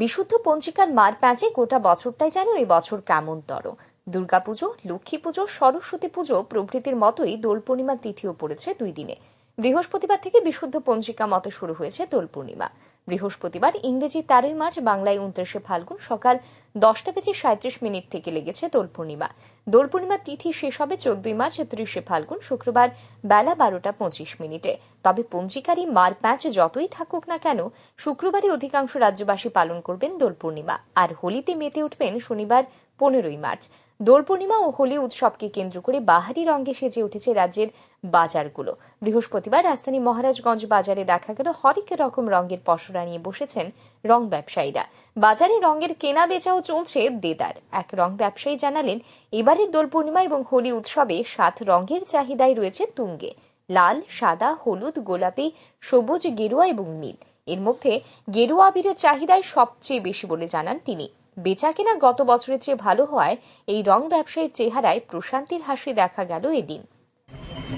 বিশুদ্ধ পঞ্জিকার মার প্যাঁচে গোটা বছরটাই যেন এই বছর কেমন তর। দুর্গাপুজো, লক্ষ্মী পুজো, সরস্বতী পুজো প্রভৃতির মতোই দোল পূর্ণিমার তিথিও পড়েছে দুই দিনে। বৃহস্পতিবার থেকে বিশুদ্ধ পঞ্জিকা মতো শুরু হয়েছে দোল পূর্ণিমা। বৃহস্পতিবার ইংরেজি তেরোই মার্চ, বাংলায় উনত্রিশে ফাল্গুন সকাল দশটা বেজে সাঁত্রিশ মিনিট থেকে লেগেছে দোল পূর্ণিমা। দোল পূর্ণিমার তিথি শেষ হবে চোদ্দই মার্চ, ত্রিশে ফাল্গুন শুক্রবার বেলা বারোটা পঁচিশ মিনিটে। তবে পঞ্জিকারই মার প্যাঁচ যতই থাকুক না কেন, শুক্রবারই অধিকাংশ রাজ্যবাসী পালন করবেন দোল পূর্ণিমা। আর হোলিতে মেতে উঠবেন শনিবার পনেরোই মার্চ। দোল পূর্ণিমা ও হোলি উৎসবকে কেন্দ্র করে বাহারি রঙে সেজে উঠেছে রাজ্যের বাজারগুলো। বৃহস্পতিবার রাজধানী মহারাজগঞ্জ বাজারে দেখা গেল হরেক রকম রঙের পসরা নিয়ে বসেছেন রং ব্যবসায়ীরা। বাজারে রঙের কেনা বেচাও চলছে দেদার। এক রং ব্যবসায়ী জানালেন, এবারের দোল পূর্ণিমা এবং হোলি উৎসবে সাত রঙের চাহিদাই রয়েছে তুঙ্গে। লাল, সাদা, হলুদ, গোলাপি, সবুজ, গেরুয়া এবং নীল। এর মধ্যে গেরুয়া আবিরের চাহিদাই সবচেয়ে বেশি বলে জানান তিনি। বেচা কেনা গত বছরের চেয়ে ভালো হওয়ায় এই রং ব্যবসায়ীর চেহারায় প্রশান্তির হাসি দেখা গেল এদিন।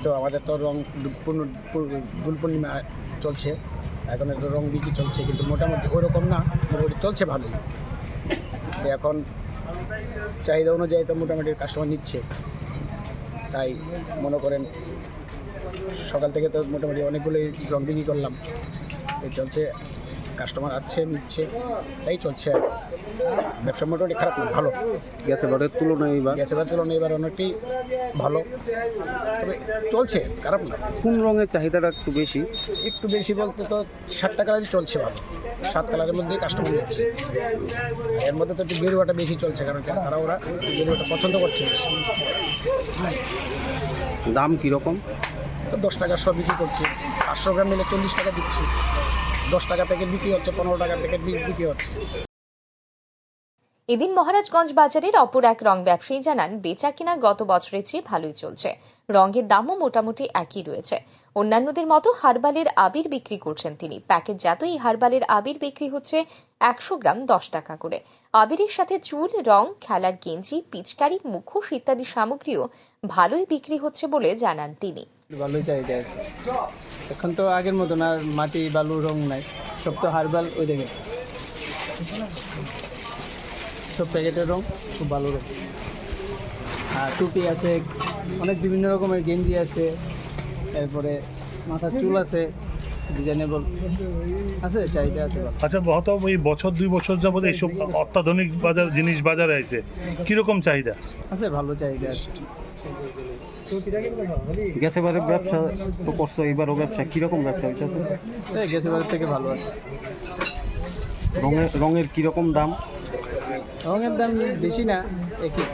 তো আমাদের তো রং দু- পূর্ণ- পূর্ণ- পূর্ণিমা চলছে। এখন একটু রং বিক্রি চলছে, কিন্তু মোটামুটি ওরকম না, মোটামুটি চলছে ভালোই। এখন চাহিদা অনুযায়ী তো মোটামুটি কাস্টমার নিচ্ছে। তাই মনে করেন সকাল থেকে তো মোটামুটি অনেকগুলোই রং বিক্রি করলাম। চলছে কাস্টমার আসছে নিচ্ছে তাই চলছে আর ব্যবসা মোটামুটি খারাপ না ভালো। গ্যাসের এবারের তুলনায় এবার গ্যাসের তুলনায় এবার অনেকটাই ভালো। তবে চলছে খারাপ না। কোন রঙের চাহিদাটা একটু বেশি? একটু বেশি বলতে তো সাতটা কালারই চলছে ভালো। সাত কালারের মধ্যেই কাস্টমার নিচ্ছে। এর মধ্যে তো একটু গেরুয়াটা বেশি চলছে কারণ তারা ওরা গেরুয়াটা পছন্দ করছে। দাম কীরকম? তো দশ টাকা সব বিক্রি করছে। পাঁচশো গ্রাম নিলে চল্লিশ টাকা দিচ্ছি। দশ টাকা প্যাকেট বিক্রি হচ্ছে পনেরো টাকা প্যাকেট বিক্রি হচ্ছে। এদিন মহারাজগঞ্জ বাজারের অপর এক রং ব্যবসায়ী জানান বেচা কিনা গত বছরের চেয়ে ভালোই চলছে। রঙের দামও মোটামুটি একই রয়েছে। অন্যান্যদের মতো হারবালের আবির বিক্রি করছেন তিনি। প্যাকেটজাত এই হারবালের আবির বিক্রি হচ্ছে একশো গ্রাম দশ টাকা করে। আবিরের সাথে চুল রং খেলার গেঞ্জি পিচকারি মুখোশ ইত্যাদি সামগ্রীও ভালোই বিক্রি হচ্ছে বলে জানান তিনি। ভালোই চাহিদা আছে। এখন তো আগের মতন আর মাটি, বালু, রং নাই। সব তো হারবাল ওই দেখে সব প্যাকেটের রং, খুব ভালো রং। আর টুপি আছে, অনেক বিভিন্ন রকমের গেঞ্জি আছে। এরপরে মাথার চুল আছে। ডিজাইনেবল আছে চাহিদা আছে আচ্ছা গত এই বছর দুই বছর যাবত এইসব অত্যাধুনিক বাজার জিনিস বাজারে আছে কীরকম চাহিদা? আছে ভালো চাহিদা আছে। গ্যাস এবারের ব্যবসা তো করছ এবারও ব্যবসা কীরকম ব্যবসা হইতেছে এই গেছে বাজার থেকে ভালো আছে। রঙের রঙের কীরকম দাম? রঙের দাম বেশি না একই।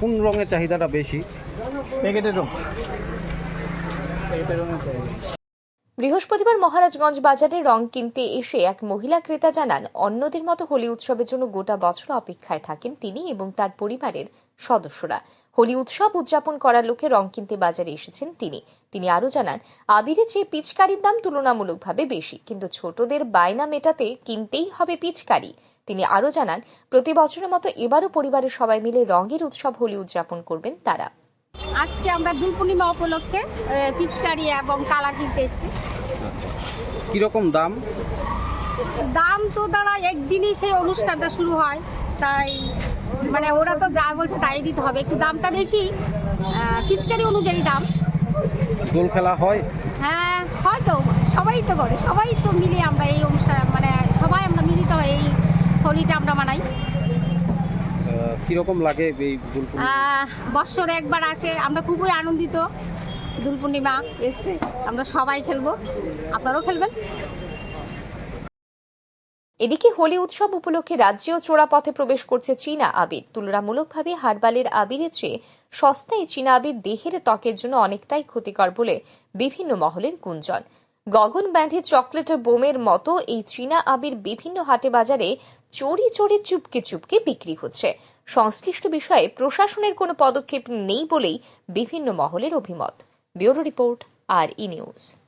কোন রঙের চাহিদাটা বেশি? প্যাকেটের রং। প্যাকেটের রঙের চাহিদা বৃহস্পতিবার মহারাজগঞ্জ বাজারে রং কিনতে এসে এক মহিলা ক্রেতা জানান, অন্যদের মতো হোলি উৎসবের জন্য গোটা বছর অপেক্ষায় থাকেন তিনি এবং তার পরিবারের সদস্যরা। হোলি উৎসব উদযাপন করার লোকে রং কিনতে বাজারে এসেছেন তিনি। তিনি আরও জানান আবিরের চেয়ে পিচকারির দাম তুলনামূলকভাবে বেশি, কিন্তু ছোটদের বায়না মেটাতে কিনতেই হবে পিচকারি। তিনি আরও জানান, প্রতি বছরের মতো এবারও পরিবারের সবাই মিলে রঙের উৎসব হোলি উদযাপন করবেন তারা। আজকে আমরা দুল পূর্ণিমা উপলক্ষে পিচকারি এবং কালা কিনতে এসেছি। কীরকম দাম? দাম তো দাঁড়া একদিনই সেই অনুষ্ঠানটা শুরু হয় তাই মানে ওরা তো যা বলছে তাই দিতে হবে। একটু দামটা বেশি পিচকারি অনুযায়ী দাম। দোল খেলা হয়? হ্যাঁ হয়তো সবাই তো করে সবাই তো মিলে আমরা এই অনুষ্ঠান মানে সবাই আমরা মিলিত হয়ে এই হোলিটা আমরা মানাই। কীরকম লাগে এই দোল আহ, বৎসরে একবার আসে আমরা খুবই আনন্দিত। দোল পূর্ণিমা এসছে আমরা সবাই খেলব। আপনারাও খেলবেন। এদিকে হোলি উৎসব উপলক্ষে রাজ্যেও চোরাপথে প্রবেশ করছে চীনা আবির। তুলনামূলকভাবে হারবালের আবিরের চেয়ে সস্তায় চীনা আবির দেহের ত্বকের জন্য অনেকটাই ক্ষতিকর বলে বিভিন্ন মহলের গুঞ্জন। গগন ব্যাধি চকলেট বোমের মতো এই চীনা আবির বিভিন্ন হাটে বাজারে চড়ি চড়ি চুপকে চুপকে বিক্রি হচ্ছে। সংশ্লিষ্ট বিষয়ে প্রশাসনের কোনো পদক্ষেপ নেই বলেই বিভিন্ন মহলের অভিমত। ব্যুরো রিপোর্ট, আর ই নিউজ।